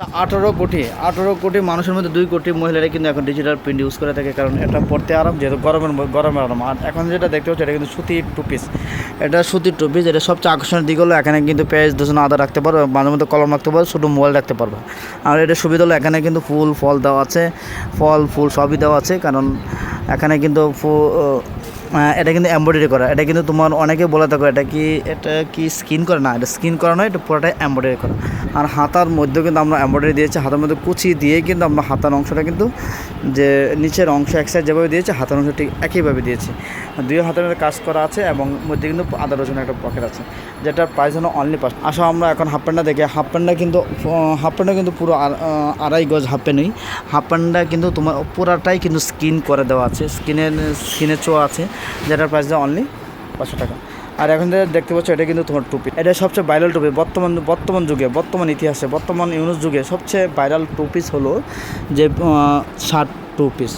আঠারো কোটি আঠারো কোটি মানুষের মধ্যে দুই কোটি মহিলারা কিন্তু এখন ডিজিটাল প্রিন্ট ইউজ করে থাকে, কারণ এটা পড়তে আরাম, যেহেতু গরমের গরমের আরাম। আর এখন যেটা দেখতে পাচ্ছি, এটা কিন্তু সুতির টু পিস এটা সুতির টু পিস এটা সবচেয়ে আকর্ষণের দিক হলো এখানে কিন্তু পেঁয়াজ দোষণ আদা রাখতে পারো মাঝে মধ্যে কলম রাখতে পারো ছোটো মোবাইল রাখতে পারবে। আর এটা সুবিধা হলো এখানে কিন্তু ফুল, ফল দেওয়া আছে, ফল, ফুল সবই দেওয়া আছে, কারণ এখানে কিন্তু এটা কিন্তু এমব্রয়ডারি করা। এটা কিন্তু তোমার অনেকে বলে থাকো, এটা কি এটা কি স্কিন করে? না, এটা স্কিন করা নয়, এটা পুরোটাই এমব্রয়ডারি করা। আর হাতার মধ্যেও কিন্তু আমরা এমব্রয়ডারি দিয়েছি, হাতের মধ্যে কুচি দিয়ে কিন্তু আমরা হাতার অংশটা কিন্তু যে নিচের অংশ এক সাইড যেভাবে দিয়েছে, হাতের অংশ ঠিক একইভাবে দিয়েছি। দুই হাতের মধ্যে কাজ করা আছে এবং মধ্যে কিন্তু আদা রসুন একটা পকেট আছে, যেটার প্রাইস হলো অনলি পাঁচ। আসো আমরা এখন হাফ প্যান্টটা দেখি। হাফ প্যান্টটা কিন্তু হাফ প্যান্টটা কিন্তু পুরো আড়াই গজ হাফ প্যান্টই হাফ প্যান্টটা কিন্তু তোমার পুরাটাই কিন্তু স্কিন করে দেওয়া আছে স্কিনের স্কিনের চোয়া আছে। যেটার প্রাইস দেয় অনলি পাঁচশো টাকা। আর এখন যে দেখতে পাচ্ছ, এটা কিন্তু তোমার টুপি। এটা সবচেয়ে ভাইরাল টুপি। বর্তমান বর্তমান যুগে, বর্তমান ইতিহাসে, বর্তমান ইউনুস যুগে সবচেয়ে ভাইরাল টু পিস হলো যে shirt two piece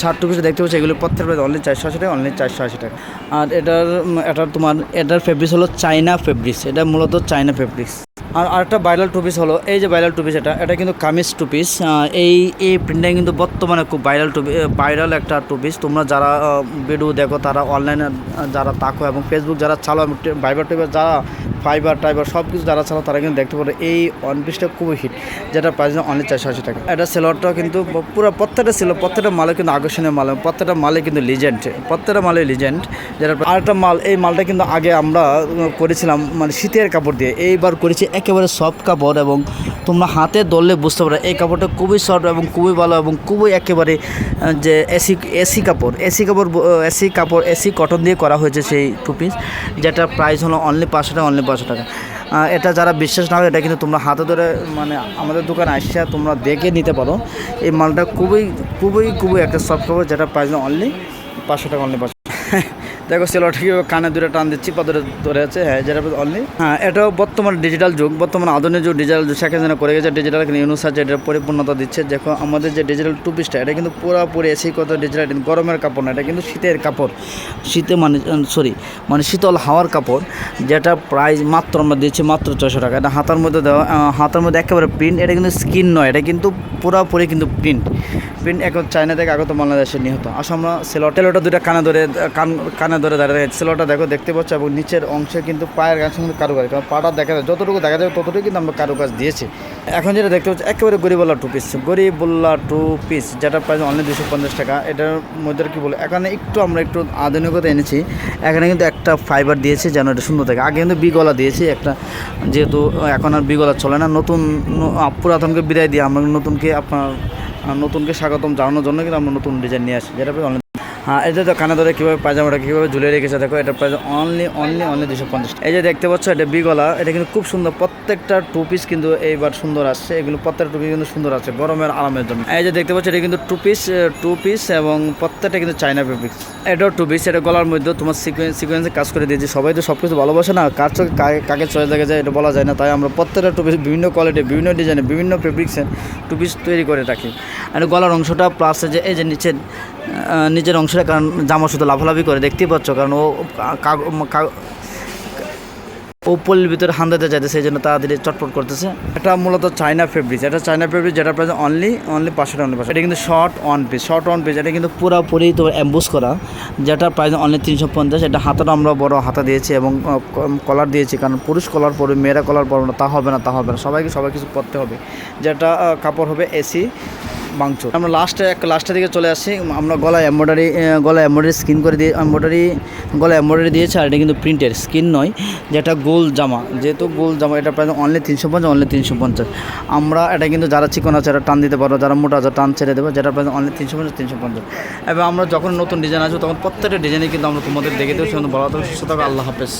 shirt two piece দেখতে পাচ্ছি, এগুলো প্রত্যেক অনলি চারশো আশি টাকা অনলি চারশো আশি টাকা। আর এটার এটার তোমার, এটার ফেব্রিক্স হলো চাইনা ফেব্রিক্স এটা মূলত চাইনা ফেব্রিক্স আর আরেকটা ভাইরাল টু পিস হলো, এই যে ভাইরাল টু পিস এটা এটা কিন্তু কামিজ টু পিস এই এই প্রিন্টটা কিন্তু বর্তমানে খুব ভাইরাল টু ভাইরাল একটা টু পিস তোমরা যারা ভিডিও দেখো, তারা অনলাইনে যারা তাকো এবং ফেসবুক যারা চালো এবং ভাইবার টেবার যারা ফাইবার টাইবার সব কিছু যারা চালো তারা কিন্তু দেখতে পারে এই ওয়ান পিসটা খুবই হিট যেটা প্রাইস অনলি চারশো আশি টাকা। এটা সেলরটা কিন্তু পুরো প্রত্যেকটা ছিল প্রত্যেকটা মালে কিন্তু আকর্ষণীয় মাল প্রত্যেকটা মালে কিন্তু লিজেন্ড প্রত্যেকটা মালে লিজেন্ড যেটা আরেকটা মাল, এই মালটা কিন্তু আগে আমরা করেছিলাম মানে শীতের কাপড় দিয়ে, এইবার করেছি একেবারে সফট কাপড় এবং তোমরা হাতে ধরলে বুঝতে পারো, এই কাপড়টা খুবই সফট এবং খুবই ভালো এবং খুবই একেবারে যে এসি এসি কাপড় এসি কাপড় এসি কাপড় এসি কটন দিয়ে করা হয়েছে সেই টু পিস যেটার প্রাইস হলো অনলি পাঁচশো টাকা অনলি পাঁচশো টাকা। এটা যারা বিশ্বাস না হয় এটা কিন্তু তোমরা হাতে ধরে মানে আমাদের দোকানে আসছে তোমরা দেখে নিতে পারো। এই মালটা খুবই খুবই খুবই একটা সফট কাপড় যেটা প্রাইস অনলি পাঁচশো টাকা অনলি পাঁচশো দেখো সেলোটা কীভাবে কানে দূরে টান দিচ্ছি পা ধরে আছে? হ্যাঁ যেটা অনলি? হ্যাঁ এটাও বর্তমান ডিজিটাল যুগ। বর্তমান আধুনিক যুগ ডিজিটাল যুগ। সেখানে যেন করে গেছে ডিজিটাল ইউনুস আছে এটা পরিপূর্ণতা দিচ্ছে। দেখো, আমাদের যে ডিজিটাল টু পিসটা এটা কিন্তু পুরোপুরি এসি কত ডিজিটাল গরমের কাপড় না, এটা কিন্তু শীতের কাপড়। শীতে মানে সরি মানে শীতল হাওয়ার কাপড়, যেটা প্রাইস মাত্র আমরা দিচ্ছি মাত্র ছশো টাকা। এটা হাতার মধ্যে দেওয়া হাতার মধ্যে একেবারে প্রিন্ট এটা কিন্তু স্কিন নয়, এটা কিন্তু পুরোপুরি কিন্তু প্রিন্ট প্রিন্ট এখন চায়না থেকে আগত বাংলাদেশে নিহত। আসলে আমরা টেলোটা দুটা কানে ধরে, কান, কানে ধরে দাঁড়িয়ে সেলোটা দেখো, দেখতে পাচ্ছ, এবং নিচের অংশে কিন্তু পায়ের গাছ কিন্তু কারুকাজ। কারণ পাটা দেখা যায়, যতটুকু দেখা যায় ততটুকু কিন্তু আমরা কারুকাজ দিয়েছি। এখন যেটা দেখতে পাচ্ছি, একেবারে গরিবল্লা টু পিস গরিবুল্লা টু পিস যেটা প্রাইস অনলি দুশো পঞ্চাশ টাকা। এটার মধ্যে কি বলে, এখানে একটু আমরা একটু আধুনিকতা এনেছি। এখানে কিন্তু একটা ফাইবার দিয়েছি, যেন এটা সুন্দর থাকে। আগে কিন্তু বিগলা দিয়েছি, একটা যেহেতু এখন আর বিগলা চলে না। নতুন পুরাতনকে বিদায় দিয়ে আমরা নতুনকে আপনার নতুনকে স্বাগতম জানানোর জন্য কিন্তু আমরা নতুন ডিজাইন নিয়ে আসি যেটা হ্যাঁ যে তো কানে ধরে কীভাবে পায়জামাটা কীভাবে ঝুলিয়ে রেখেছে, দেখো, এটা প্রাইস অনলি অনলি অনলি দুশো পঞ্চাশ এই যে দেখতে পাচ্ছ, এটা বিগলা এটা কিন্তু খুব সুন্দর, প্রত্যেকটা টু পিস কিন্তু এইবার সুন্দর আসছে, এগুলো প্রত্যেকটা টু পিস কিন্তু সুন্দর আছে গরমের আরামের জন্য। এই যে দেখতে পাচ্ছ, এটা কিন্তু টু পিস টু পিস এবং প্রত্যেকটা কিন্তু চাইনা ফেব্রিক্স এটাও টু পিস এটা গলার মধ্যে তোমার সিকোয়েন্স সিকোয়েন্সে কাজ করে দিয়েছি। সবাই তো সব কিছু ভালোবাসে না, কার চোখে কাকে- চয়ে দেখা যায়, এটা বলা যায় না। তাই আমরা প্রত্যেকটা টু পিস বিভিন্ন কোয়ালিটি বিভিন্ন ডিজাইনে বিভিন্ন ফেব্রিক্সে টু পিস তৈরি করে রাখি। আর গলার অংশটা প্লাস যে, এই যে নিচের নিচের অংশটা, কারণ জামা শুধু লাফালাফি করে, দেখতেই পাচ্ছ, কারণ ও ও পল্লির ভিতরে হান্দাতে চাইতে সেই জন্য তাড়াতাড়ি চটপট করতেছে। এটা মূলত চায়না ফেব্রিক এটা চায়না ফেব্রিক যেটা প্রাইস অনলি অনলি পাঁচশো টাকা পাঁচশো এটা কিন্তু short one piece short one piece এটা কিন্তু পুরোপুরি তোমার অ্যাম্বুস করা, যেটা প্রাইস অনলি তিনশো পঞ্চাশ। এটা হাতাটা আমরা বড় হাতা দিয়েছি এবং কলার দিয়েছি, কারণ পুরুষ কলার পরবে, মেয়েরা কলার পরবে না, তা হবে না, তা হবে না। সবাইকে সবাই কিছু পরতে হবে, যেটা কাপড় হবে এসি মাংস আমরা লাস্টে এক লাস্টের দিকে চলে আসি। আমরা গলায় এম্ব্রয়ডারি গলায় এম্ব্রয়ডারি স্কিন করে দিয়ে এম্ব্রয়ডারি গলায় এম্ব্রয়ডারি দিয়েছে, আর এটা কিন্তু প্রিন্টের স্কিন নয়, যেটা গোল জামা। যেহেতু গোল জামা, এটা প্রায় অনলি তিনশো পঞ্চাশ অনলি তিনশো পঞ্চাশ। আমরা, এটা কিন্তু যারা চিকন আছে, এটা টান দিতে পারো, যারা মোটা আছে, টান ছেড়ে দেবো, যেটা প্রায় অনলি তিনশো পঞ্চাশ তিনশো পঞ্চাশ। এবং আমরা যখন নতুন ডিজাইন আসবে, তখন প্রত্যেকটা ডিজাইনে কিন্তু আমরা তোমাদের দেখে দেবো সেখানে বলা হবে সুস্থ থাকো, আল্লাহ হাফেজ।